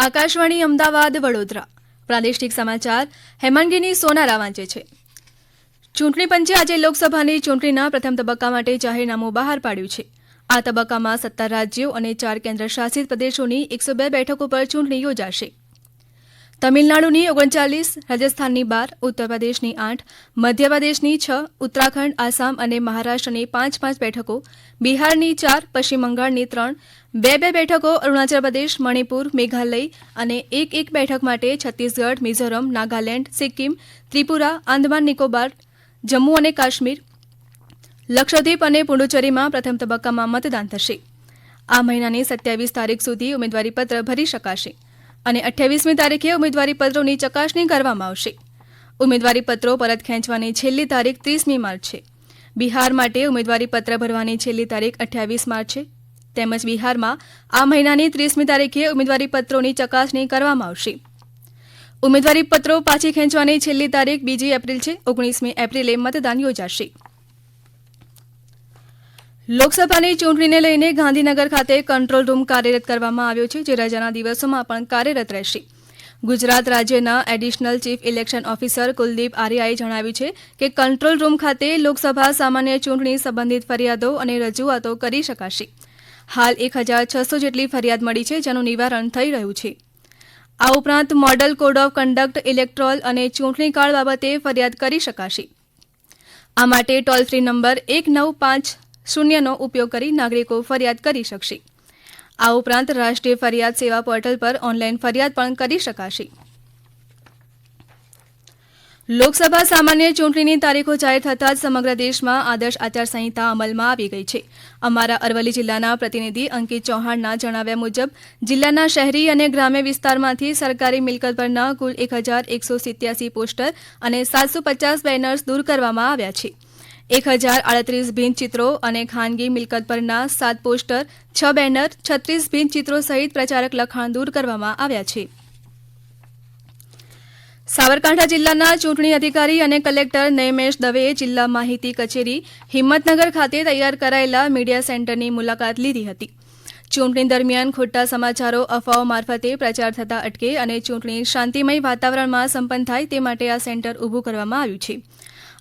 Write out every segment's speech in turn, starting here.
આકાશવાણી, અમદાવાદ, વડોદરા. પ્રાદેશિક સમાચાર, હેમાંગીની સોનારા વાંચે છે. ચૂંટણી પંચે આજે લોકસભાની ચૂંટણીના પ્રથમ તબક્કા માટે જાહેરનામું બહાર પાડ્યું છે. આ તબક્કામાં સત્તર રાજ્યો અને ચાર કેન્દ્ર શાસિત પ્રદેશોની એકસો બે બેઠકો પર ચૂંટણી યોજાશે. તમિલનાડુની ઓગણચાલીસ, રાજસ્થાનની બાર ઉત્તર પ્રદેશની આઠ, મધ્યપ્રદેશની છ, ઉત્તરાખંડ, આસામ અને મહારાષ્ટ્રની પાંચ પાંચ બેઠકો, બિહારની ચાર, પશ્ચિમ બંગાળની ત્રણ, બે બે બેઠકો, અરુણાચલ પ્રદેશ, મણિપુર, મેઘાલય અને એક એક બેઠક માટે છત્તીસગઢ, મિઝોરમ, નાગાલેન્ડ, સિક્કિમ, ત્રિપુરા, આંદમાન, નિકોબાર, જમ્મુ અને કાશ્મીર, લક્ષદ્વીપ અને પુડુચેરીમાં પ્રથમ તબક્કામાં મતદાન થશે. આ મહિનાની સત્યાવીસ તારીખ સુધી ઉમેદવારીપત્ર ભરી શકાશે. અને અઠ્યાવીસમી તારીખે ઉમેદવારીપત્રોની ચકાસણી કરવામાં આવશે. ઉમેદવારીપત્રો પરત ખેંચવાની છેલ્લી તારીખ ત્રીસમી માર્ચ છે. બિહાર માટે ઉમેદવારીપત્ર ભરવાની છેલ્લી તારીખ અઠ્યાવીસ માર્ચ છે. તેમજ બિહારમાં આ મહિનાની ત્રીસમી તારીખે ઉમેદવારીપત્રોની ચકાસણી કરવામાં આવશે. ઉમેદવારીપત્રો પાછી ખેંચવાની છેલ્લી તારીખ બીજી એપ્રિલ છે. ઓગણીસમી એપ્રિલે મતદાન યોજાશે. લોકસભાની ચૂંટણીને લઈને ગાંધીનગર ખાતે કંટ્રોલ રૂમ કાર્યરત કરવામાં આવ્યો છે, જે રજાના દિવસોમાં પણ કાર્યરત રહેશે. ગુજરાત રાજ્યના additional chief election officer Kuldeep આર્યાએ જણાવ્યું છે કે કંટ્રોલ રૂમ ખાતે લોકસભા સામાન્ય ચૂંટણી સંબંધિત ફરિયાદો અને રજૂઆતો કરી શકાશે. હાલ એક હજાર છસો જેટલી ફરિયાદ મળી છે, જેનું નિવારણ થઈ રહ્યું છે. આ ઉપરાંત model code of conduct, electoral અને ચૂંટણી કાર્ડ બાબતે ફરિયાદ કરી શકાશે. આ માટે ટોલ ફ્રી નંબર એક નવ પાંચ શૂન્યનો ઉપયોગ કરી નાગરિકો ફરિયાદ કરી શકશે. આ ઉપરાંત રાષ્ટ્રીય ફરિયાદ સેવા પોર્ટલ પર ઓનલાઈન ફરિયાદ પણ કરી શકાશે. લોકસભા સામાન્ય ચૂંટણીની તારીખો જાહેર થતાં જ સમગ્ર દેશમાં આદર્શ આચારસંહિતા અમલમાં આવી ગઈ છે. અમારા અરવલ્લી જિલ્લાના પ્રતિનિધિ અંકિત ચૌહાણના જણાવ્યા મુજબ, જિલ્લાના શહેરી અને ગ્રામ્ય વિસ્તારમાંથી સરકારી મિલકત પરના કુલ એક હજાર એકસો સિત્યાસી પોસ્ટર અને સાતસો પચાસ બેનર્સ દૂર કરવામાં આવ્યા છે. એક હજાર આડત્રીસ ભીંતચિત્રો અને ખાનગી મિલકત પરના સાત પોસ્ટર, છ બેનર, છત્રીસ ભીંતચિત્રો સહિત પ્રચારક લખાણ દૂર કરવામાં આવ્યા છે. સાબરકાંઠા જિલ્લાના ચૂંટણી અધિકારી અને કલેક્ટર નયમેશ દવેએ જિલ્લા માહિતી કચેરી હિંમતનગર ખાતે તૈયાર કરાયેલા મીડિયા સેન્ટરની મુલાકાત લીધી હતી. ચૂંટણી દરમિયાન ખોટા સમાચારો, અફવાઓ મારફતે પ્રચાર થતા અટકે અને ચૂંટણી શાંતિમય વાતાવરણમાં સંપન્ન થાય તે માટે આ સેન્ટર ઊભું કરવામાં આવ્યું છે.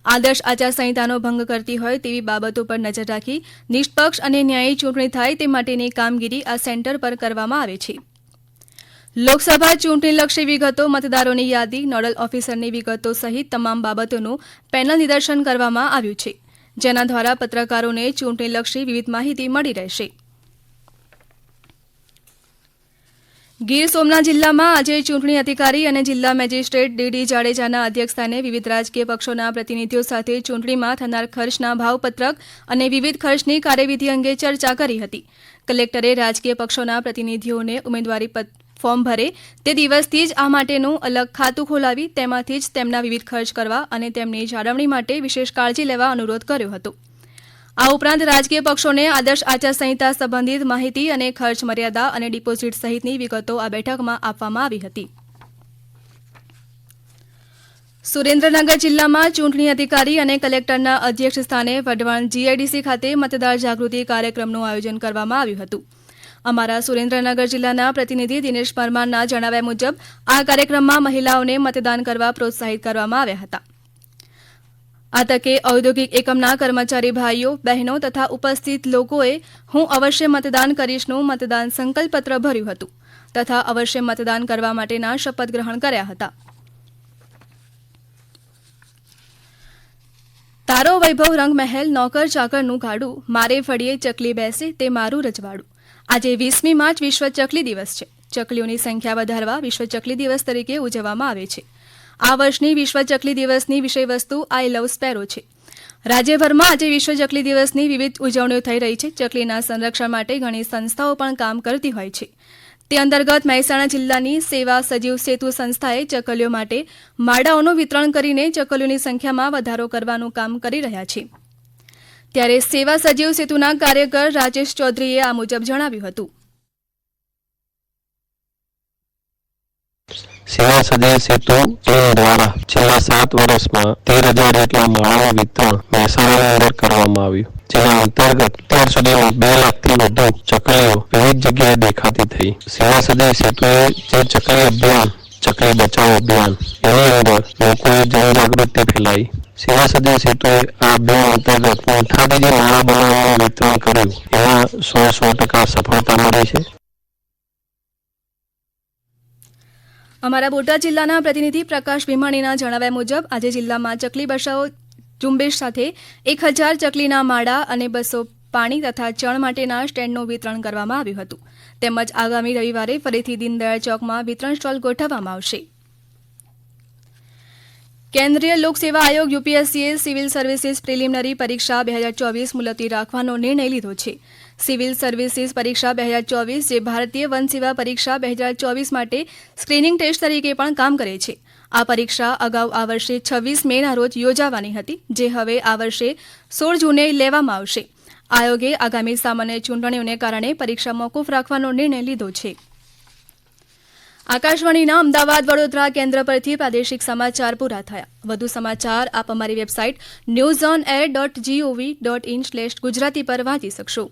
આદર્શ આચારસંહિતાનો ભંગ કરતી હોય તેવી બાબતો પર નજર રાખી નિષ્પક્ષ અને ન્યાયી ચૂંટણી થાય તે માટેની કામગીરી આ સેન્ટર પર કરવામાં આવે છે. લોકસભા ચૂંટણીલક્ષી વિગતો, મતદારોની યાદી, નોડલ ઓફિસરની વિગતો સહિત તમામ બાબતોનું પેનલ નિદર્શન કરવામાં આવ્યું છે. જેના દ્વારા પત્રકારોને ચૂંટણીલક્ષી વિવિધ માહિતી મળી રહેશે. ગીર સોમનાથ જિલ્લામાં આજે ચૂંટણી અધિકારી અને જિલ્લા મેજિસ્ટ્રેટ ડીડી જાડેજાના અધ્યક્ષસ્થાને વિવિધ રાજકીય પક્ષોના પ્રતિનિધિઓ સાથે ચૂંટણીમાં થનાર ખર્ચના ભાવપત્રક અને વિવિધ ખર્ચની કાર્યવિધિ અંગે ચર્ચા કરી હતી. કલેક્ટરે રાજકીય પક્ષોના પ્રતિનિધિઓને ઉમેદવારી ફોર્મ ભરે તે દિવસથી જ આ માટેનું અલગ ખાતું ખોલાવી તેમાંથી જ તેમના વિવિધ ખર્ચ કરવા અને તેમની જાળવણી માટે વિશેષ કાળજી લેવા અનુરોધ કર્યો હતો. આ ઉપરાંત રાજકીય પક્ષોને આદર્શ આચારસંહિતા સંબંધિત માહિતી અને ખર્ચ મર્યાદા અને ડિપોઝિટ સહિતની વિગતો આ બેઠકમાં આપવામાં આવી હતી. સુરેન્દ્રનગર જિલ્લામાં ચૂંટણી અધિકારી અને કલેક્ટરના અધ્યક્ષ સ્થાને વઢવાણ જીઆઈડીસી ખાતે મતદાર જાગૃતિ કાર્યક્રમનું આયોજન કરવામાં આવ્યું હતું. અમારા સુરેન્દ્રનગર જિલ્લાના પ્રતિનિધિ દિનેશ પરમારના જણાવ્યા મુજબ, આ કાર્યક્રમમાં મહિલાઓને મતદાન કરવા પ્રોત્સાહિત કરવામાં આવ્યા હતા. આ તકે ઔદ્યોગિક એકમના કર્મચારી ભાઈઓ, બહેનો તથા ઉપસ્થિત લોકોએ હું અવશ્ય મતદાન કરીશનું મતદાન સંકલ્પપત્ર ભર્યું હતું તથા અવશ્ય મતદાન કરવા માટેના શપથ ગ્રહણ કર્યા હતા. તારો વૈભવ રંગમહેલ નોકર ચાકરનું ગાડું, મારે ફળીએ ચકલી બેસે તે મારું રજવાડું. આજે વીસમી માર્ચ વિશ્વ ચકલી દિવસ છે. ચકલીઓની સંખ્યા વધારવા વિશ્વ ચકલી દિવસ તરીકે ઉજવવામાં આવે છે. આ વર્ષની વિશ્વ ચકલી દિવસની વિષયવસ્તુ આઈ લવ સ્પેરો છે. રાજ્યભરમાં આજે વિશ્વ ચકલી દિવસની વિવિધ ઉજવણીઓ થઈ રહી છે. ચકલીના સંરક્ષણ માટે ઘણી સંસ્થાઓ પણ કામ કરતી હોય છે. તે અંતર્ગત મહેસાણા જિલ્લાની સેવા સજીવ સેતુ સંસ્થાએ ચકલીઓ માટે માળાઓનું વિતરણ કરીને ચકલીઓની સંખ્યામાં વધારો કરવાનું કામ કરી રહ્યા છે. ત્યારે સેવા સજીવ સેતુના કાર્યકર રાજેશ ચૌધરીએ આ મુજબ જણાવ્યું હતું. સેવા સદય સેતુ દ્વારા છેલ્લા સાત વર્ષમાં તેર હજાર જેટલા માળાનું વિતરણ મહેસાણાની અંદર કરવામાં આવ્યું, જેના અંતર્ગત અત્યાર સુધીમાં બે લાખથી વધુ ચકલીઓ વિવિધ જગ્યાએ દેખાતી થઈ. સેવા સદય સેતુએ જે ચકલી અભિયાન, ચકલી બચાવ અભિયાન, એની અંદર લોકોએ જનજાગૃતિ ફેલાઈ સેવા સદય સેતુએ આ અભિયાન અંતર્ગત મોઠાથી જે માળા બનાવવાનું વિતરણ કર્યું. એમાં સો સો ટકા સફળતા મળી છે. અમારા બોટાદ જિલ્લાના પ્રતિનિધિ પ્રકાશ ભીમાણીના જણાવ્યા મુજબ, આજે જિલ્લામાં ચકલી બચાવો ઝુંબેશ સાથે એક હજાર ચકલીના માળા અને બસો પાણી તથા ચણ માટેના સ્ટેન્ડનું વિતરણ કરવામાં આવ્યું હતું. તેમજ આગામી રવિવારે ફરીથી દીનદયાળ ચોકમાં વિતરણ સ્ટોલ ગોઠવવામાં આવશે. કેન્દ્રીય લોકસેવા આયોગ યુપીએસસીએ સિવિલ સર્વિસીસ પ્રિલિમિનરી પરીક્ષા બે હજાર ચોવીસ મુલતવી રાખવાનો નિર્ણય લીધો છે. સિવિલ સર્વિસીસ પરીક્ષા બે હજાર ચોવીસ જે ભારતીય વન સેવા પરીક્ષા બે હજાર ચોવીસ માટે સ્ક્રીનિંગ ટેસ્ટ તરીકે પણ કામ કરે છે. આ પરીક્ષા અગાઉ આ વર્ષે છવ્વીસ મેના રોજ યોજાવાની હતી, જે હવે આ વર્ષે સોળ જૂને લેવામાં આવશે. આયોગે આગામી સામાન્ય ચૂંટણીઓને કારણે પરીક્ષા મોકૂફ રાખવાનો નિર્ણય લીધો છે. આકાશવાણીના અમદાવાદ વડોદરા કેન્દ્ર પરથી પ્રાદેશિક સમાચાર પૂરા થયા. વધુ સમાચાર આપ અમારી website news on air dot gov dot in slash Gujarati પર વાંચી શકશો.